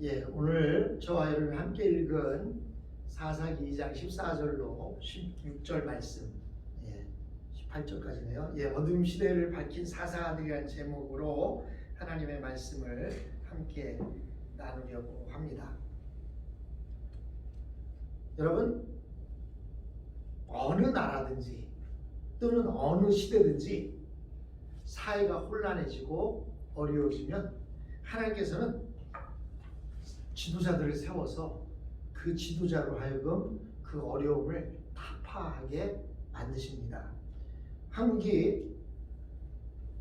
예, 오늘 저와 여러분이 함께 읽은 사사기 2장 14절로 16절 말씀, 예, 18절까지네요. 예, 어둠 시대를 밝힌 사사들이라는 제목으로 하나님의 말씀을 함께 나누려고 합니다. 여러분, 어느 나라든지 또는 어느 시대든지 사회가 혼란해지고 어려워지면 하나님께서는 지도자들을 세워서 그 지도자로 하여금 그 어려움을 타파하게 만드십니다. 한국이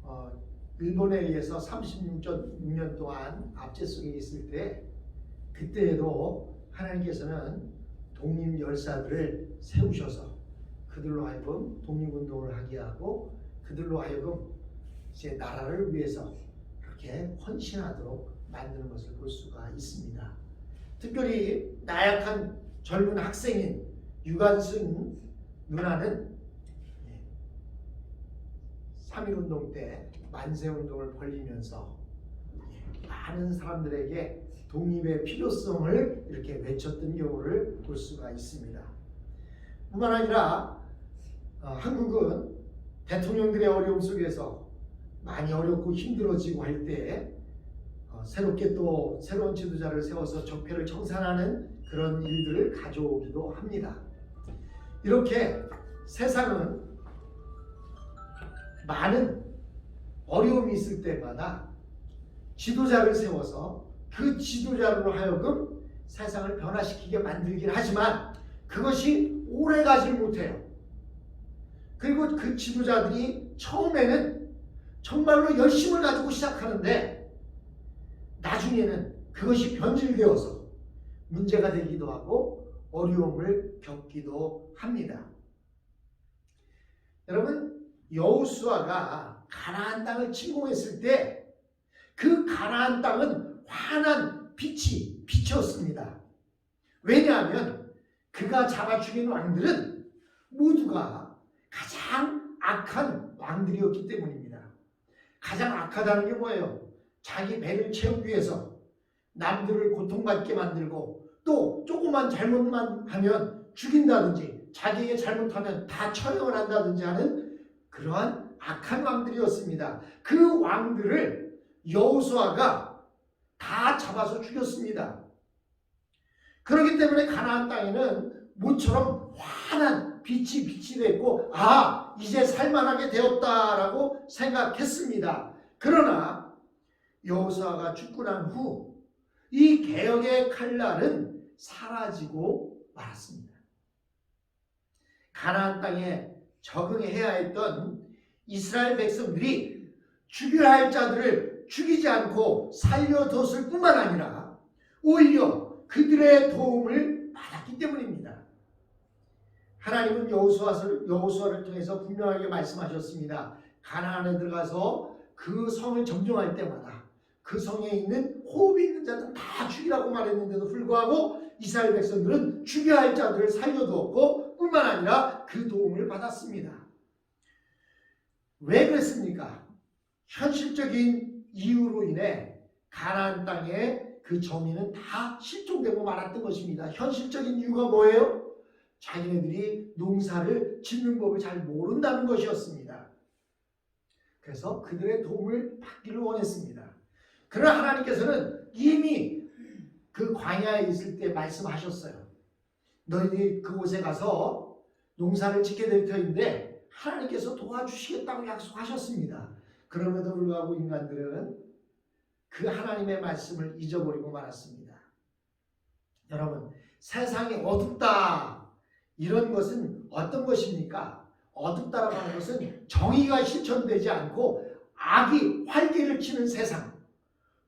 어, 일본에 의해서 36년 동안 압제 속에 있을 때 그때에도 하나님께서는 독립 열사들을 세우셔서 그들로 하여금 독립운동을 하게 하고 그들로 하여금 제 나라를 위해서 그렇게 헌신하도록 만드는 것을 볼 수가 있습니다. 특별히 나약한 젊은 학생인 유관순 누나는 3.1운동 때 만세운동을 벌리면서 많은 사람들에게 독립의 필요성을 이렇게 외쳤던 경우를 볼 수가 있습니다. 뿐만 아니라 어, 한국은 대통령들의 어려움 속에서 많이 어렵고 힘들어지고 할때 어, 새롭게 또 새로운 지도자를 세워서 적폐를 청산하는 그런 일들을 가져오기도 합니다. 이렇게 세상은 많은 어려움이 있을 때마다 지도자를 세워서 그 지도자로 하여금 세상을 변화시키게 만들긴 하지만 그것이 오래 가지 못해요. 그리고 그 지도자들이 처음에는 정말로 열심을 가지고 시작하는데 나중에는 그것이 변질되어서 문제가 되기도 하고 어려움을 겪기도 합니다. 여러분 여호수아가 가나안 땅을 침공했을 때 그 가나안 땅은 환한 빛이 빛이었습니다. 왜냐하면 그가 잡아 죽인 왕들은 모두가 가장 악한 왕들이었기 때문입니다. 가장 악하다는 게 뭐예요? 자기 배를 채우기 위해서 남들을 고통받게 만들고 또 조그만 잘못만 하면 죽인다든지 자기에게 잘못하면 다 처형을 한다든지 하는 그러한 악한 왕들이었습니다. 그 왕들을 여호수아가 다 잡아서 죽였습니다. 그렇기 때문에 가나안 땅에는 모처럼 환한 빛이 빛이 됐고 아 이제 살만하게 되었다라고 생각했습니다. 그러나 여호수아가 죽고 난 후 이 개혁의 칼날은 사라지고 말았습니다. 가나안 땅에 적응해야 했던 이스라엘 백성들이 죽여야 할 자들을 죽이지 않고 살려뒀을 뿐만 아니라 오히려 그들의 도움을 받았기 때문입니다. 하나님은 여호수아를 여호수아를 통해서 분명하게 말씀하셨습니다. 가나안에 들어가서 그 성을 점령할 때마다 그 성에 있는 호흡이 있는 자들은 다 죽이라고 말했는데도 불구하고 이스라엘 백성들은 죽여야 할 자들을 살려두었고 뿐만 아니라 그 도움을 받았습니다. 왜 그랬습니까? 현실적인 이유로 인해 가나안 땅에 그 정의는 다 실종되고 말았던 것입니다. 현실적인 이유가 뭐예요? 자기네들이 농사를 짓는 법을 잘 모른다는 것이었습니다. 그래서 그들의 도움을 받기를 원했습니다. 그러나 하나님께서는 이미 그 광야에 있을 때 말씀하셨어요. 너희들이 그곳에 가서 농사를 짓게 될 터인데 하나님께서 도와주시겠다고 약속하셨습니다. 그럼에도 불구하고 인간들은 그 하나님의 말씀을 잊어버리고 말았습니다. 여러분, 세상이 어둡다. 이런 것은 어떤 것입니까? 어둡다라고 하는 것은 정의가 실천되지 않고 악이 활개를 치는 세상.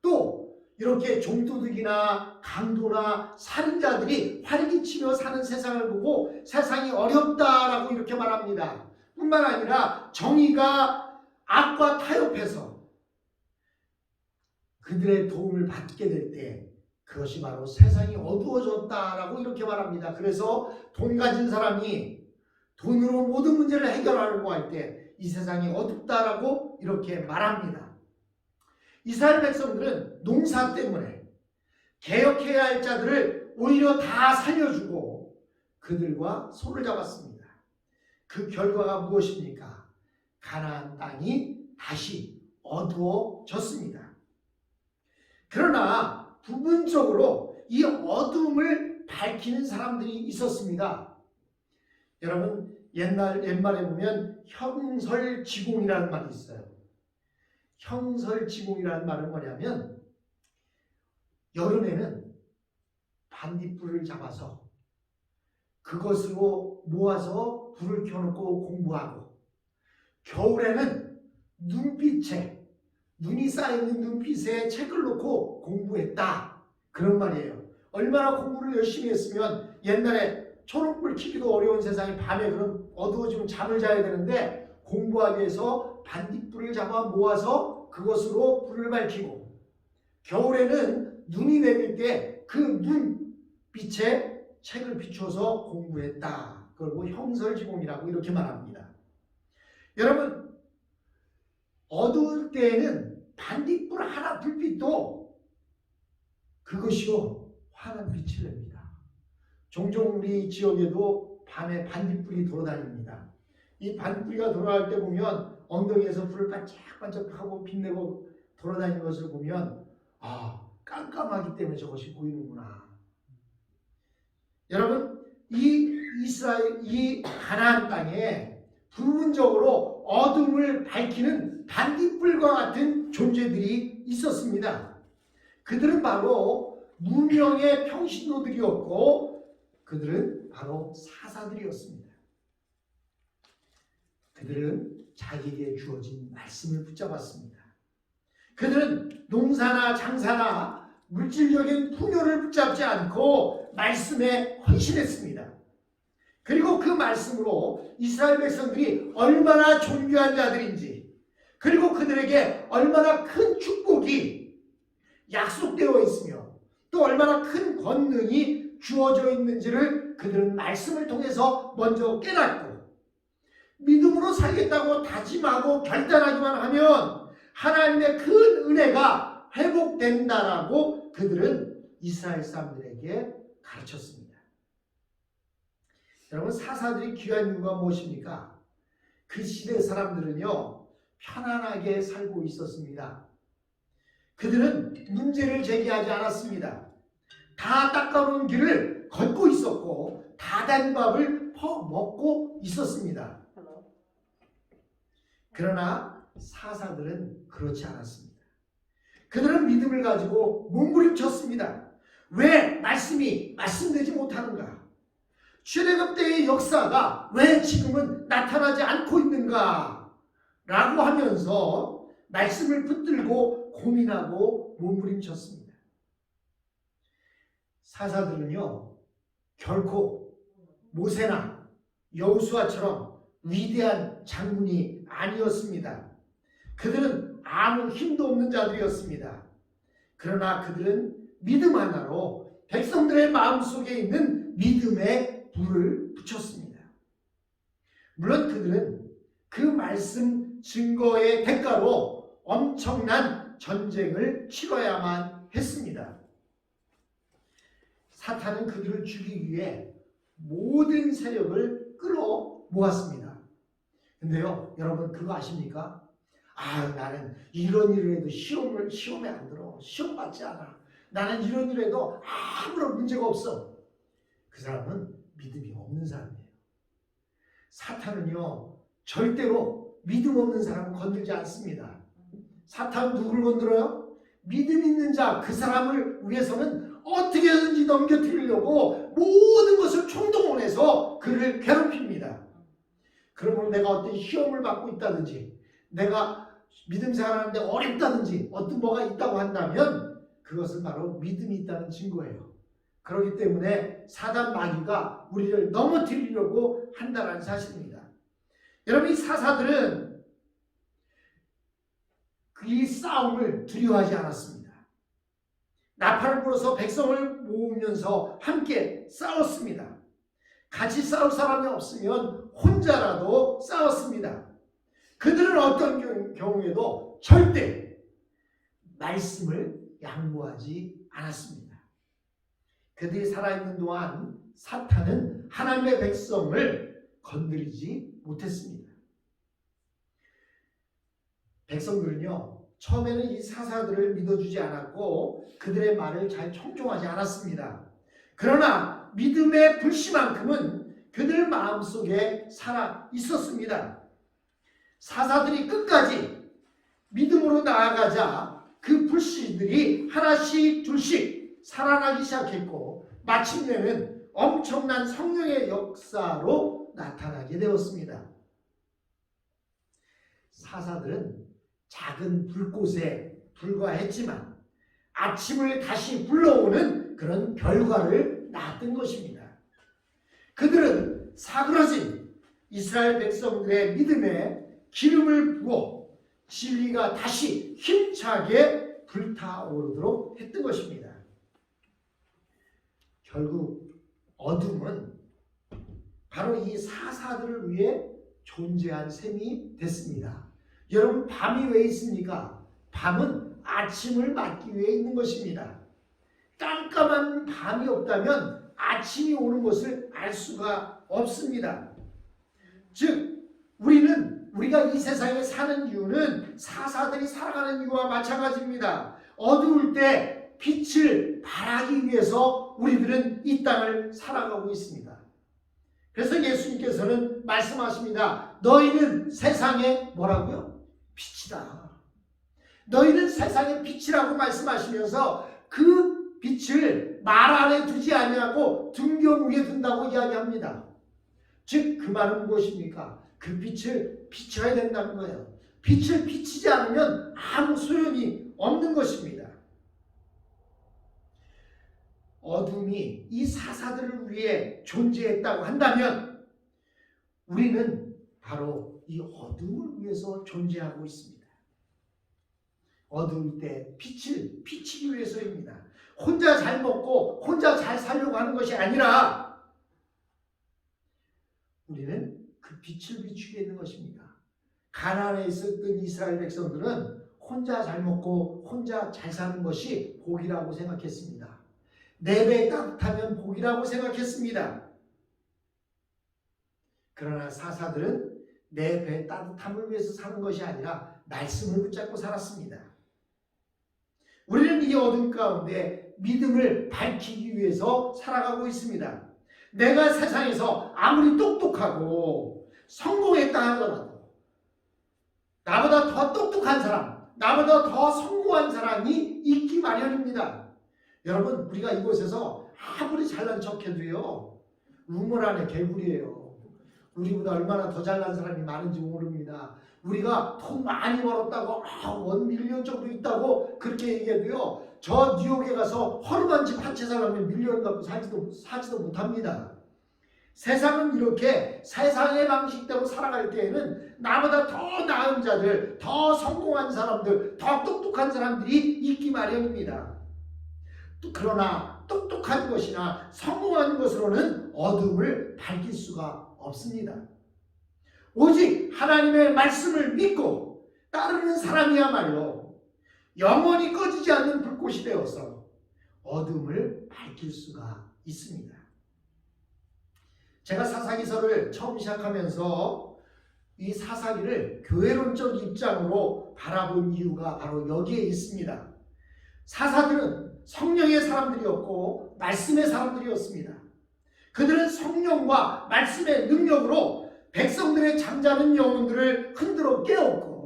또 이렇게 종도둑이나 강도나 살인자들이 활기치며 사는 세상을 보고 세상이 어렵다라고 이렇게 말합니다. 뿐만 아니라 정의가 악과 타협해서 그들의 도움을 받게 될 때 그것이 바로 세상이 어두워졌다라고 이렇게 말합니다. 그래서 돈 가진 사람이 돈으로 모든 문제를 해결하려고 할 때 이 세상이 어둡다라고 이렇게 말합니다. 이스라엘 백성들은 농사 때문에 개혁해야 할 자들을 오히려 다 살려주고 그들과 손을 잡았습니다. 그 결과가 무엇입니까? 가나안 땅이 다시 어두워졌습니다. 그러나 부분적으로 이 어둠을 밝히는 사람들이 있었습니다. 여러분 옛날 옛말에 보면 형설지공이라는 말이 있어요. 형설지공이라는 말은 뭐냐면 여름에는 반딧불을 잡아서 그것으로 모아서 불을 켜놓고 공부하고 겨울에는 눈빛에 눈이 쌓여있는 눈빛에 책을 놓고 공부했다. 그런 말이에요. 얼마나 공부를 열심히 했으면 옛날에 초록불 켜기도 어려운 세상에 밤에 그런 어두워지면 잠을 자야 되는데 공부하기 위해서 반딧불을 잡아 모아서 그것으로 불을 밝히고 겨울에는 눈이 내릴 때 그 눈빛에 책을 비춰서 공부했다. 그걸 뭐 형설지공이라고 이렇게 말합니다. 여러분 어두울 때에는 반딧불 하나 불빛도 그것이요 환한 빛을 냅니다. 종종 우리 지역에도 밤에 반딧불이 돌아다닙니다. 이 반딧불이가 돌아갈 때 보면 엉덩이에서 불을 반짝반짝하고 빛내고 돌아다니는 것을 보면 아 깜깜하기 때문에 저것이 보이는구나. 여러분 이 이스라엘 이 가나안 땅에 부분적으로 어둠을 밝히는 반딧불과 같은 존재들이 있었습니다. 그들은 바로 무명의 평신도들이었고 그들은 바로 사사들이었습니다. 그들은 자기에게 주어진 말씀을 붙잡았습니다. 그들은 농사나 장사나 물질적인 풍요를 붙잡지 않고 말씀에 헌신했습니다. 그리고 그 말씀으로 이스라엘 백성들이 얼마나 존귀한 자들인지 그리고 그들에게 얼마나 큰 축복이 약속되어 있으며 또 얼마나 큰 권능이 주어져 있는지를 그들은 말씀을 통해서 먼저 깨닫고 믿음으로 살겠다고 다짐하고 결단하기만 하면 하나님의 큰 은혜가 회복된다라고 그들은 이스라엘 사람들에게 가르쳤습니다. 여러분 사사들이 귀한 이유가 무엇입니까? 그 시대 사람들은요 편안하게 살고 있었습니다. 그들은 문제를 제기하지 않았습니다. 다 닦아놓은 길을 걷고 있었고 다단 밥을 퍼 먹고 있었습니다. 그러나 사사들은 그렇지 않았습니다. 그들은 믿음을 가지고 몸부림쳤습니다. 왜 말씀이 말씀되지 못하는가? 출애굽 때의 역사가 왜 지금은 나타나지 않고 있는가? 라고 하면서 말씀을 붙들고 고민하고 몸부림쳤습니다. 사사들은요, 결코 모세나 여우수아처럼 위대한 장군이 아니었습니다. 그들은 아무 힘도 없는 자들이었습니다. 그러나 그들은 믿음 하나로 백성들의 마음속에 있는 믿음의 불을 붙였습니다. 물론 그들은 그 말씀 증거의 대가로 엄청난 전쟁을 치러야만 했습니다. 사탄은 그들을 죽이기 위해 모든 세력을 끌어 모았습니다. 근데요, 여러분 그거 아십니까? 아, 나는 이런 일을 해도 시험을 시험에 안 들어. 시험 받지 않아. 나는 이런 일을 해도 아무런 문제가 없어. 그 사람은 믿음이 없는 사람이에요. 사탄은요, 절대로 믿음 없는 사람을 건들지 않습니다. 사탄은 누구를 건드려요? 믿음 있는 자, 그 사람을 위해서는 어떻게든지 넘겨뜨리려고 모든 것을 총동원해서 그를 괴롭힙니다. 그러면 내가 어떤 시험을 받고 있다든지, 내가 믿음 생활하는데 어렵다든지, 어떤 뭐가 있다고 한다면 그것은 바로 믿음이 있다는 증거예요. 그렇기 때문에 사단 마귀가 우리를 넘어뜨리려고 한다는 사실입니다. 여러분 이 사사들은 이 싸움을 두려워하지 않았습니다. 나팔을 불어서 백성을 모으면서 함께 싸웠습니다. 같이 싸울 사람이 없으면 혼자라도 싸웠습니다. 그들은 어떤 경우에도 절대 말씀을 양보하지 않았습니다. 그들이 살아있는 동안 사탄은 하나님의 백성을 건드리지 못했습니다. 백성들은요, 처음에는 이 사사들을 믿어주지 않았고 그들의 말을 잘 청종하지 않았습니다. 그러나 믿음의 불씨만큼은 그들 마음속에 살아 있었습니다. 사사들이 끝까지 믿음으로 나아가자 그 불씨들이 하나씩 둘씩 살아나기 시작했고 마침내는 엄청난 성령의 역사로 나타나게 되었습니다. 사사들은 작은 불꽃에 불과했지만 아침을 다시 불러오는 그런 결과를 낳았던 것입니다. 그들은 사그러진 이스라엘 백성들의 믿음에 기름을 부어 진리가 다시 힘차게 불타오르도록 했던 것입니다. 결국 어둠은 바로 이 사사들을 위해 존재한 셈이 됐습니다. 여러분 밤이 왜 있습니까? 밤은 아침을 맞기 위해 있는 것입니다. 깜깜한 밤이 없다면 아침이 오는 것을 알 수가 없습니다. 즉 우리는 우리가 이 세상에 사는 이유는 사사들이 살아가는 이유와 마찬가지입니다. 어두울 때 빛을 발하기 위해서 우리들은 이 땅을 살아가고 있습니다. 그래서 예수님께서는 말씀하십니다. 너희는 세상의 뭐라고요? 빛이다. 너희는 세상의 빛이라고 말씀하시면서 그 빛을 말 안에 두지 아니하고 등경 위에 둔다고 이야기합니다. 즉 그 말은 무엇입니까? 그 빛을 비춰야 된다는 거예요. 빛을 비치지 않으면 아무 소용이 없는 것입니다. 어둠이 이 사사들을 위해 존재했다고 한다면 우리는 바로 이 어둠을 위해서 존재하고 있습니다. 어두울 때 빛을 비치기 위해서입니다. 혼자 잘 먹고 혼자 잘 살려고 하는 것이 아니라 우리는 그 빛을 비추게 있는 것입니다. 가나안에 있었던 이스라엘 백성들은 혼자 잘 먹고 혼자 잘 사는 것이 복이라고 생각했습니다. 내배 따뜻하면 복이라고 생각했습니다. 그러나 사사들은 내 배 따뜻함을 위해서 사는 것이 아니라 말씀을 붙잡고 살았습니다. 우리는 이 어둠 가운데 믿음을 밝히기 위해서 살아가고 있습니다. 내가 세상에서 아무리 똑똑하고 성공했다 하더라도 나보다 더 똑똑한 사람, 나보다 더 성공한 사람이 있기 마련입니다. 여러분, 우리가 이곳에서 아무리 잘난 척해도요, 우물 안에 개구리예요. 우리보다 얼마나 더 잘난 사람이 많은지 모릅니다. 우리가 돈 많이 벌었다고, 아, 원 밀리언 정도 있다고 그렇게 얘기해도요, 저 뉴욕에 가서 허름한 집 한 채 살려면 밀리언 갖고 살지도, 사지도 못합니다. 세상은 이렇게 세상의 방식대로 살아갈 때에는 나보다 더 나은 자들, 더 성공한 사람들, 더 똑똑한 사람들이 있기 마련입니다. 또 그러나 똑똑한 것이나 성공한 것으로는 어둠을 밝힐 수가 없습니다. 오직 하나님의 말씀을 믿고 따르는 사람이야말로 영원히 꺼지지 않는 불꽃이 되어서 어둠을 밝힐 수가 있습니다. 제가 사사기서를 처음 시작하면서 이 사사기를 교회론적 입장으로 바라본 이유가 바로 여기에 있습니다. 사사들은 성령의 사람들이었고 말씀의 사람들이었습니다. 그들은 성령과 말씀의 능력으로 백성들의 잠자는 영혼들을 흔들어 깨웠고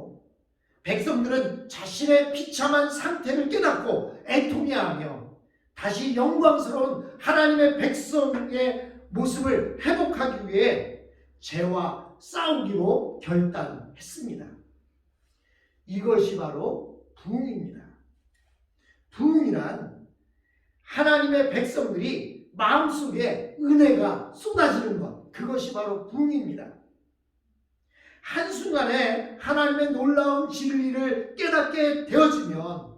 백성들은 자신의 비참한 상태를 깨닫고 애통해하며 다시 영광스러운 하나님의 백성의 모습을 회복하기 위해 죄와 싸우기로 결단했습니다. 이것이 바로 부흥입니다. 부흥이란 하나님의 백성들이 마음속에 은혜가 쏟아지는 것, 그것이 바로 부흥입니다. 한순간에 하나님의 놀라운 진리를 깨닫게 되어지면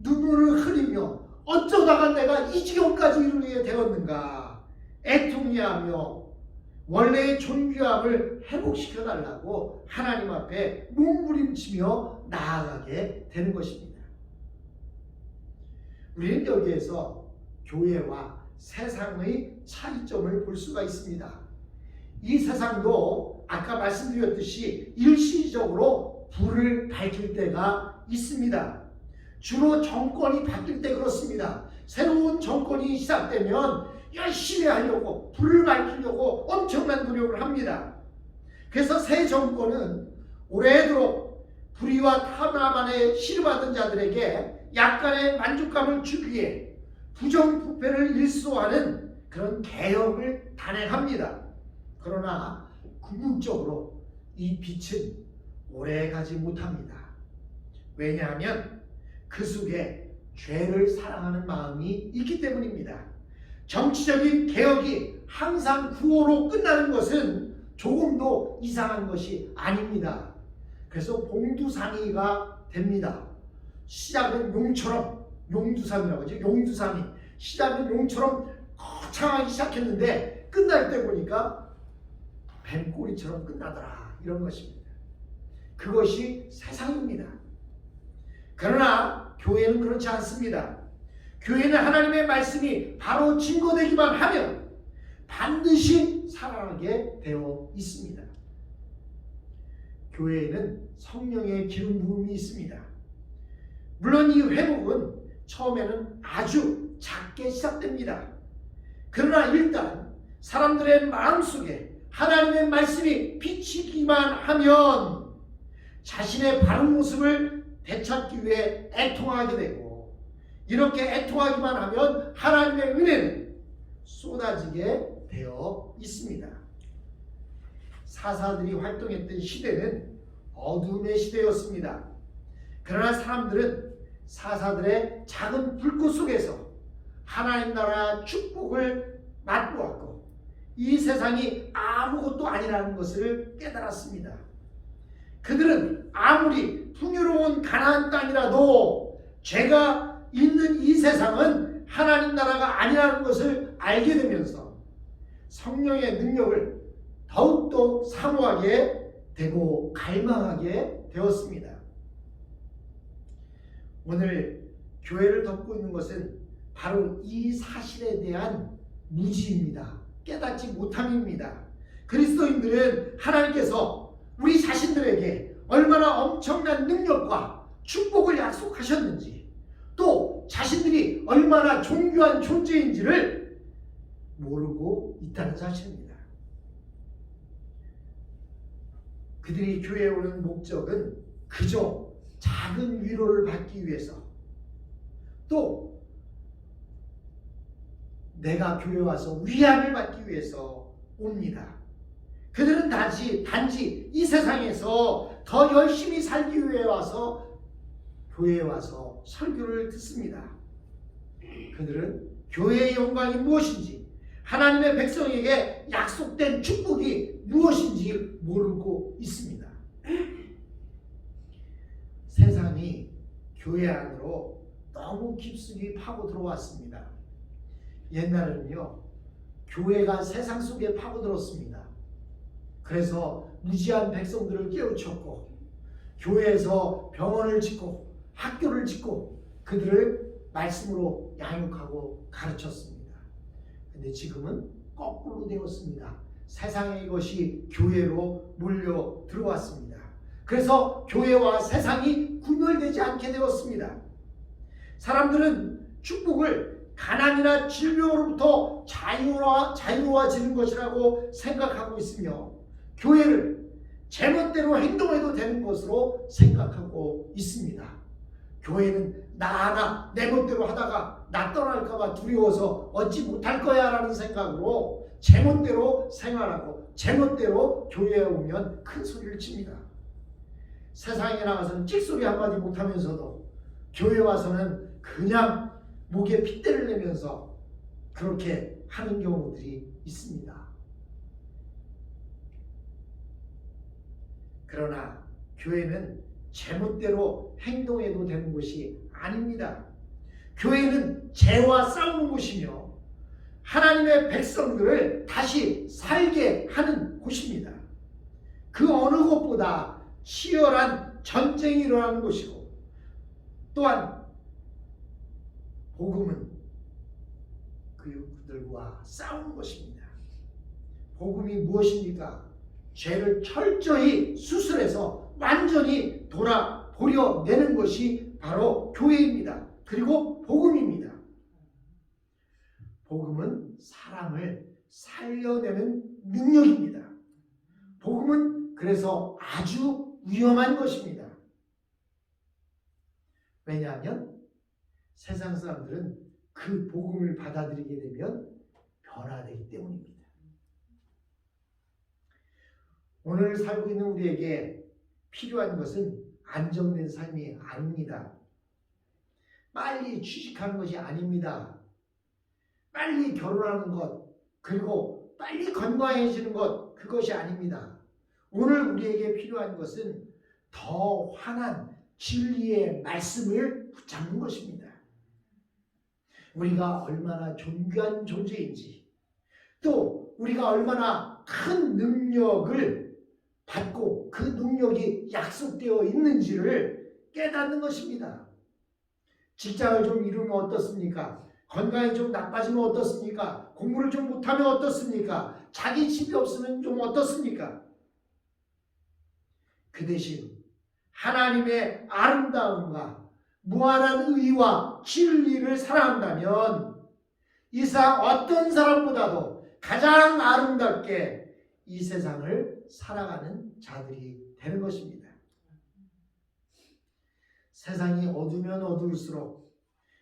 눈물을 흘리며 어쩌다가 내가 이 지경까지 이르게 되었는가 애통해하며 원래의 존귀함을 회복시켜 달라고 하나님 앞에 몸부림치며 나아가게 되는 것입니다. 우리는 여기에서 교회와 세상의 차이점을 볼 수가 있습니다. 이 세상도 아까 말씀드렸듯이 일시적으로 불을 밝힐 때가 있습니다. 주로 정권이 바뀔 때 그렇습니다. 새로운 정권이 시작되면 열심히 하려고 불을 밝히려고 엄청난 노력을 합니다. 그래서 새 정권은 오래도록 불의와 탐함안에 시름하던 자들에게 약간의 만족감을 주기 위해 부정부패를 일소하는 그런 개혁을 단행합니다. 그러나 궁극적으로 이 빛은 오래 가지 못합니다. 왜냐하면 그 속에 죄를 사랑하는 마음이 있기 때문입니다. 정치적인 개혁이 항상 구호로 끝나는 것은 조금도 이상한 것이 아닙니다. 그래서 봉두상이가 됩니다. 시작은 용처럼 용두삼이라고 하죠. 용두삼이 시작은 용처럼 거창하기 시작했는데 끝날 때 보니까 뱀꼬리처럼 끝나더라 이런 것입니다. 그것이 세상입니다. 그러나 교회는 그렇지 않습니다. 교회는 하나님의 말씀이 바로 증거되기만 하면 반드시 살아나게 되어 있습니다. 교회에는 성령의 기름 부음이 있습니다. 물론 이 회복은 처음에는 아주 작게 시작됩니다. 그러나 일단 사람들의 마음속에 하나님의 말씀이 비치기만 하면 자신의 바른 모습을 되찾기 위해 애통하게 되고 이렇게 애통하기만 하면 하나님의 은혜는 쏟아지게 되어 있습니다. 사사들이 활동했던 시대는 어둠의 시대였습니다. 그러나 사람들은 사사들의 작은 불꽃 속에서 하나님 나라 축복을 맛보았고 이 세상이 아무것도 아니라는 것을 깨달았습니다. 그들은 아무리 풍요로운 가나안 땅이라도 죄가 있는 이 세상은 하나님 나라가 아니라는 것을 알게 되면서 성령의 능력을 더욱더 사모하게 되고 갈망하게 되었습니다. 오늘 교회를 덮고 있는 것은 바로 이 사실에 대한 무지입니다. 깨닫지 못함입니다. 그리스도인들은 하나님께서 우리 자신들에게 얼마나 엄청난 능력과 축복을 약속하셨는지 또 자신들이 얼마나 존귀한 존재인지를 모르고 있다는 사실입니다. 그들이 교회에 오는 목적은 그저 작은 위로를 받기 위해서 또 내가 교회 와서 위안을 받기 위해서 옵니다. 그들은 단지, 단지 이 세상에서 더 열심히 살기 위해 와서 교회에 와서 설교를 듣습니다. 그들은 교회의 영광이 무엇인지 하나님의 백성에게 약속된 축복이 무엇인지 모르고 있습니다. 세상이 교회 안으로 너무 깊숙이 파고 들어왔습니다. 옛날에는요, 교회가 세상 속에 파고들었습니다. 그래서 무지한 백성들을 깨우쳤고, 교회에서 병원을 짓고, 학교를 짓고, 그들을 말씀으로 양육하고 가르쳤습니다. 근데 지금은 거꾸로 되었습니다. 세상의 것이 교회로 몰려 들어왔습니다. 그래서 교회와 세상이 구별되지 않게 되었습니다. 사람들은 축복을 가난이나 질병으로부터 자유화, 자유화지는 것이라고 생각하고 있으며 교회를 제멋대로 행동해도 되는 것으로 생각하고 있습니다. 교회는 나 하나 내 멋대로 하다가 나 떠날까봐 두려워서 얻지 못할 거야 라는 생각으로 제멋대로 생활하고 제멋대로 교회에 오면 큰 소리를 칩니다. 세상에 나가서는 찍소리 한마디 못하면서도 교회 와서는 그냥 목에 핏대를 내면서 그렇게 하는 경우들이 있습니다. 그러나 교회는 제멋대로 행동해도 되는 곳이 아닙니다. 교회는 죄와 싸우는 곳이며 하나님의 백성들을 다시 살게 하는 곳입니다. 그 어느 곳보다 치열한 전쟁이 일어나는 곳이고 또한 복음은 그들과 싸우는 것입니다. 복음이 무엇입니까? 죄를 철저히 수술해서 완전히 돌아보려내는 것이 바로 교회입니다. 그리고 복음입니다. 복음은 사람을 살려내는 능력입니다. 복음은 그래서 아주 위험한 것입니다. 왜냐하면 세상 사람들은 그 복음을 받아들이게 되면 변화되기 때문입니다. 오늘 살고 있는 우리에게 필요한 것은 안정된 삶이 아닙니다. 빨리 취직하는 것이 아닙니다. 빨리 결혼하는 것, 그리고 빨리 건강해지는 것, 그것이 아닙니다. 오늘 우리에게 필요한 것은 더 환한 진리의 말씀을 붙잡는 것입니다. 우리가 얼마나 존귀한 존재인지, 또 우리가 얼마나 큰 능력을 받고 그 능력이 약속되어 있는지를 깨닫는 것입니다. 직장을 좀 잃으면 어떻습니까? 건강이 좀 나빠지면 어떻습니까? 공부를 좀 못하면 어떻습니까? 자기 집이 없으면 좀 어떻습니까? 그 대신 하나님의 아름다움과 무한한 의와 진리를 사랑한다면 이상 어떤 사람보다도 가장 아름답게 이 세상을 살아가는 자들이 되는 것입니다. 세상이 어두면 어두울수록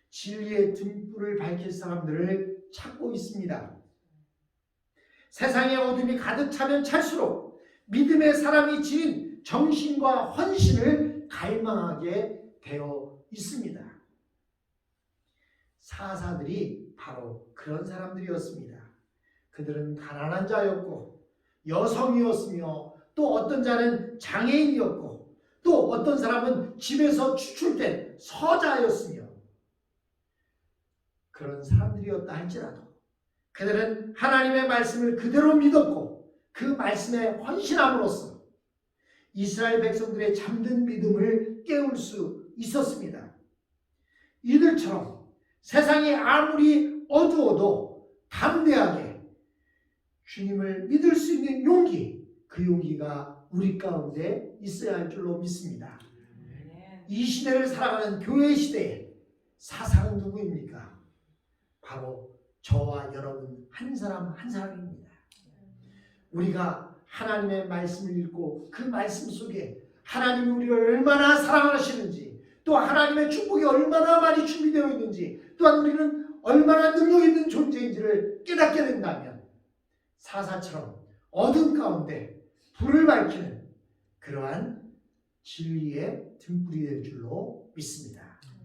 진리의 등불을 밝힐 사람들을 찾고 있습니다. 세상의 어둠이 가득 차면 찰수록 믿음의 사람이 지닌 정신과 헌신을 갈망하게 되어 있습니다. 사사들이 바로 그런 사람들이었습니다. 그들은 가난한 자였고 여성이었으며 또 어떤 자는 장애인이었고 또 어떤 사람은 집에서 추출된 서자였으며 그런 사람들이었다 할지라도 그들은 하나님의 말씀을 그대로 믿었고 그 말씀에 헌신함으로써 이스라엘 백성들의 잠든 믿음을 깨울 수 있었습니다. 이들처럼 세상이 아무리 어두워도 담대하게 주님을 믿을 수 있는 용기, 그 용기가 우리 가운데 있어야 할 줄로 믿습니다. 이 시대를 살아가는 교회 시대에 사상은 누구입니까? 바로 저와 여러분 한 사람 한 사람입니다. 우리가 하나님의 말씀을 읽고 그 말씀 속에 하나님이 우리를 얼마나 사랑하시는지 또 하나님의 축복이 얼마나 많이 준비되어 있는지 또한 우리는 얼마나 능력 있는 존재인지를 깨닫게 된다면 사사처럼 어둠 가운데 불을 밝히는 그러한 진리의 등불이 될 줄로 믿습니다.